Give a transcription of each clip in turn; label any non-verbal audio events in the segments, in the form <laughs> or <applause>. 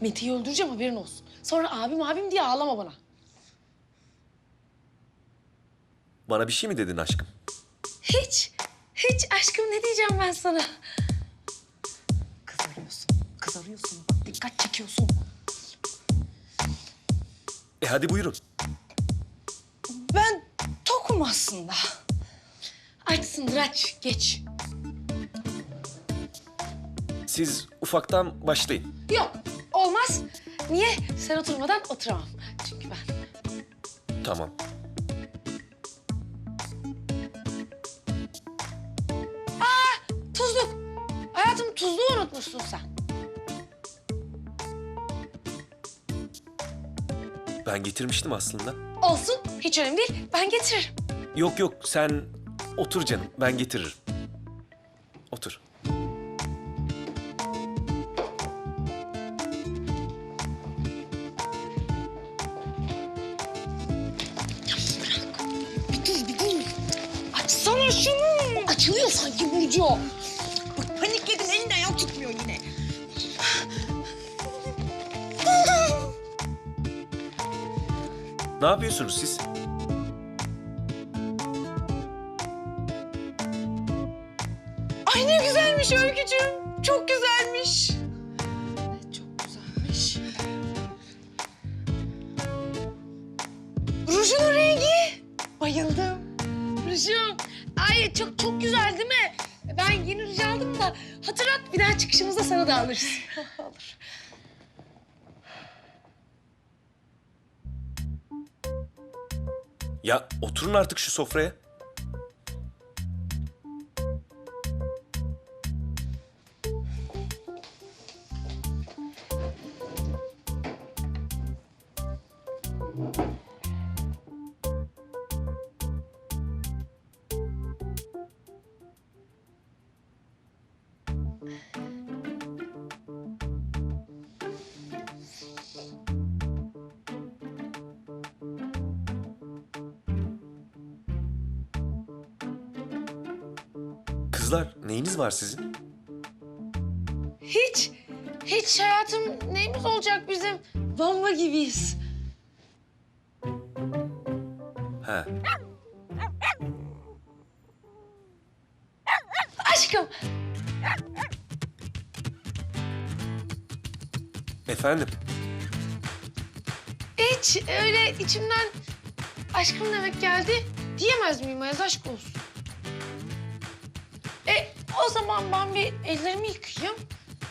Mete'yi öldüreceğim haberin olsun. Sonra abim abim diye ağlama bana. Bana bir şey mi dedin aşkım? Hiç, hiç aşkım ne diyeceğim ben sana? Kızarıyorsun, kızarıyorsun. Dikkat çekiyorsun. E hadi buyurun. Ben tokum aslında. Açsındır aç, geç. Siz ufaktan başlayın. Yok, olmaz. Niye? Sen oturmadan oturamam. Çünkü ben... Tamam. Tuzluk. Hayatım tuzluğu unutmuşsun sen. Ben getirmiştim aslında. Olsun, hiç önemli değil. Ben getiririm. Yok yok sen otur canım ben getiririm. Otur. Açılıyor sanki Burcu. Bak panikledin elin ayağın tutmuyor yine. Ne yapıyorsunuz siz? Ay ne güzelmiş Öykücüğüm. Çok güzelmiş. Ay çok çok güzel değil mi? Ben yeni ruj aldım da hatırlat bir daha çıkışımızda sana da alırız. <laughs> Olur. Ya oturun artık şu sofraya. Kızlar neyiniz var sizin? Hiç, hiç hayatım neyimiz olacak bizim? Bomba gibiyiz. Ha. Aşkım, Efendim? hiç öyle içimden aşkım demek geldi. Diyemez miyim Ayaz aşk olsun? O zaman ben bir ellerimi yıkayayım.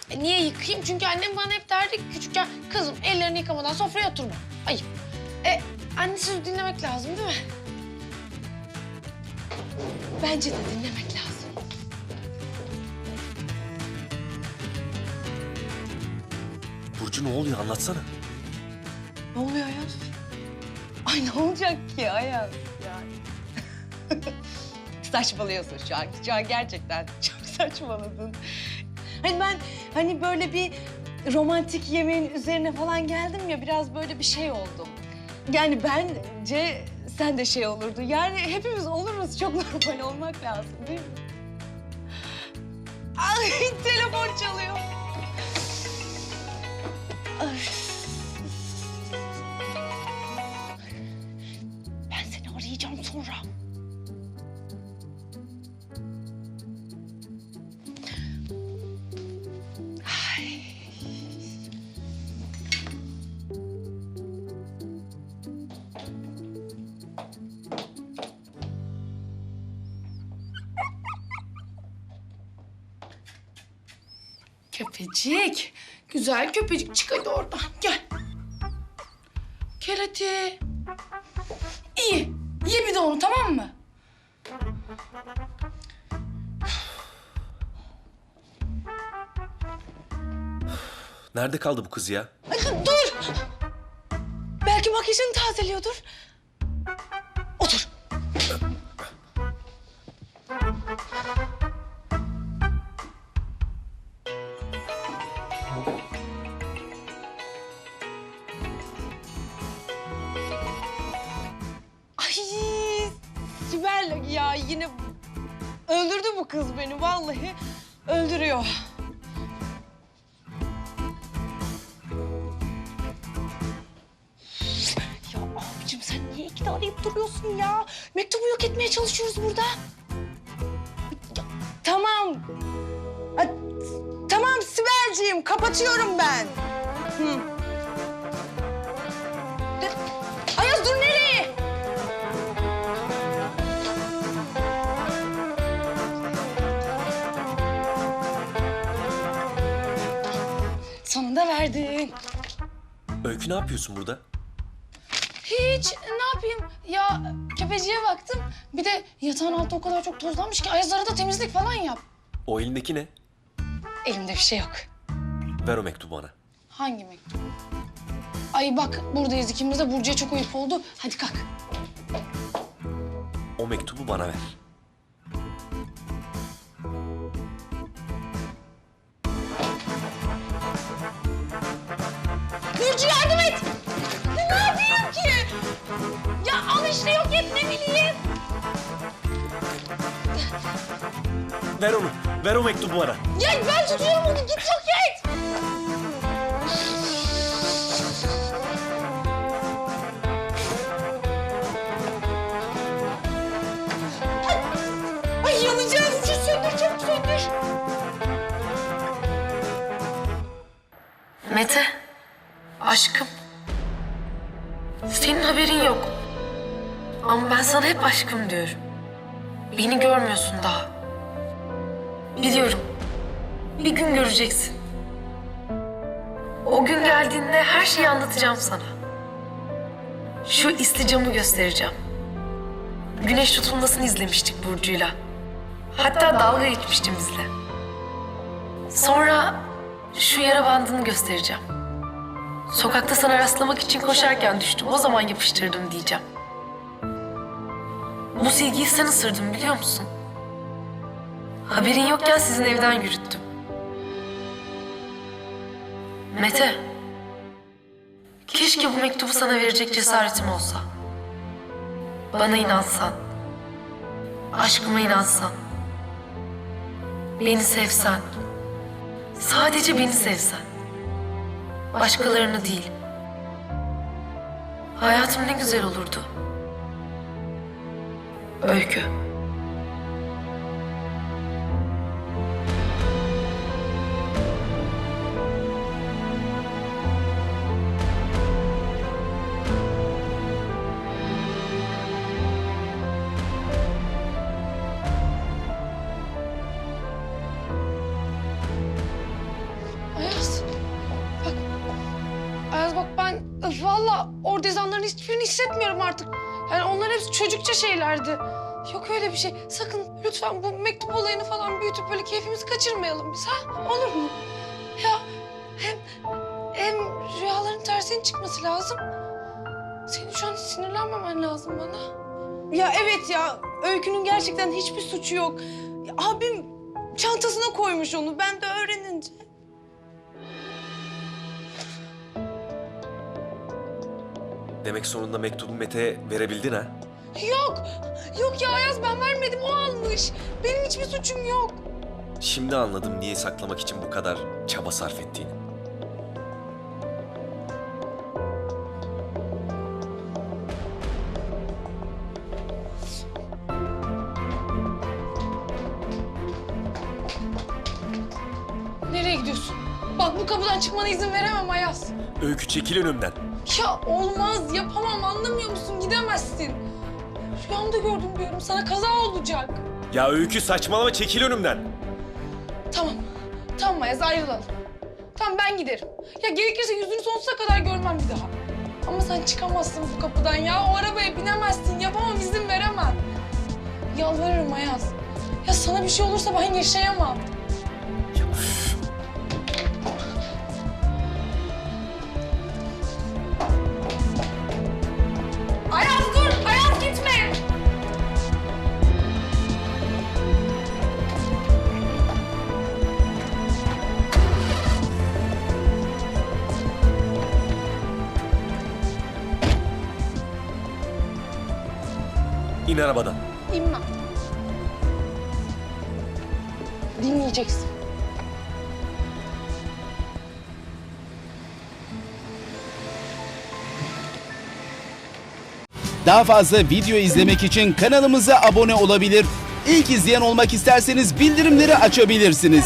E, niye yıkayayım? Çünkü annem bana hep derdi ki küçükken kızım ellerini yıkamadan sofraya oturma. Ayıp. E anne sözü dinlemek lazım değil mi? Bence de dinlemek lazım. Burcu ne oluyor anlatsana. Ne oluyor Ayaz? Ay ne olacak ki Ayaz yani? <laughs> Saçmalıyorsun şu an. Şu an gerçekten çok saçmaladın. Hani ben hani böyle bir romantik yemeğin üzerine falan geldim ya biraz böyle bir şey oldum. Yani bence sen de şey olurdu. Yani hepimiz oluruz. Çok <laughs> normal olmak lazım değil mi? Ay <laughs> telefon çalıyor. Ay. Ben seni arayacağım sonra. Köpecik. Güzel köpecik. Çık hadi oradan. Gel. Hadi. İyi. Ye bir de onu tamam mı? Nerede kaldı bu kız ya? Ay, dur. Belki makyajını tazeliyordur. Otur. yine öldürdü bu kız beni vallahi öldürüyor. Ya abicim sen niye iki de arayıp duruyorsun ya? Mektubu yok etmeye çalışıyoruz burada. Ya, tamam. A, tamam Sibel'ciğim kapatıyorum ben. Hı. Ne yapıyorsun burada? Hiç ne yapayım? Ya kepeciye baktım. Bir de yatağın altı o kadar çok tozlanmış ki Ayazlara da temizlik falan yap. O elindeki ne? Elimde bir şey yok. Ver o mektubu bana. Hangi mektup? Ay bak buradayız ikimiz de Burcu'ya çok ayıp oldu. Hadi kalk. O mektubu bana ver. Ver onu. Ver o mektubu bana. Ya ben tutuyorum onu git yok et. Ay yanacağız. Şu söndür çabuk söndür. Mete, aşkım. Senin haberin yok. Ama ben sana hep aşkım diyorum. Beni görmüyorsun daha. Biliyorum. Bir gün göreceksin. O gün geldiğinde her şeyi anlatacağım sana. Şu isticamı göstereceğim. Güneş tutulmasını izlemiştik Burcu'yla. Hatta dalga geçmiştim bizle. Sonra şu yara bandını göstereceğim. Sokakta sana rastlamak için koşarken düştüm. O zaman yapıştırdım diyeceğim. Bu silgiyi sen ısırdın biliyor musun? Haberin yokken sizin evden yürüttüm. Mete. Keşke bu mektubu sana verecek cesaretim olsa. Bana inansan. Aşkıma inansan. Beni sevsen. Sadece beni sevsen. Başkalarını değil. Hayatım ne güzel olurdu. Öykü. Hiçbirini hissetmiyorum artık. Yani onlar hepsi çocukça şeylerdi. Yok öyle bir şey. Sakın lütfen bu mektup olayını falan büyütüp böyle keyfimizi kaçırmayalım biz ha? Olur mu? Ya hem, hem rüyaların tersine çıkması lazım. Senin şu an sinirlenmemen lazım bana. Ya evet ya Öykü'nün gerçekten hiçbir suçu yok. Ya, abim çantasına koymuş onu ben de öğrenince. Demek sonunda mektubu Mete'ye verebildin ha? Yok. Yok ya Ayaz ben vermedim o almış. Benim hiçbir suçum yok. Şimdi anladım niye saklamak için bu kadar çaba sarf ettiğini. Nereye gidiyorsun? Bak bu kapıdan çıkmana izin veremem Ayaz. Öykü çekil önümden. Ya olmaz, yapamam anlamıyor musun? Gidemezsin. Rüyamda gördüm diyorum sana kaza olacak. Ya Öykü saçmalama çekil önümden. Tamam, tamam Ayaz ayrılalım. Tamam ben giderim. Ya gerekirse yüzünü sonsuza kadar görmem bir daha. Ama sen çıkamazsın bu kapıdan ya. O arabaya binemezsin. Yapamam, izin veremem. Yalvarırım Ayaz. Ya sana bir şey olursa ben yaşayamam. İn arabadan. İnmem. Dinleyeceksin. Daha fazla video izlemek için kanalımıza abone olabilir. İlk izleyen olmak isterseniz bildirimleri açabilirsiniz.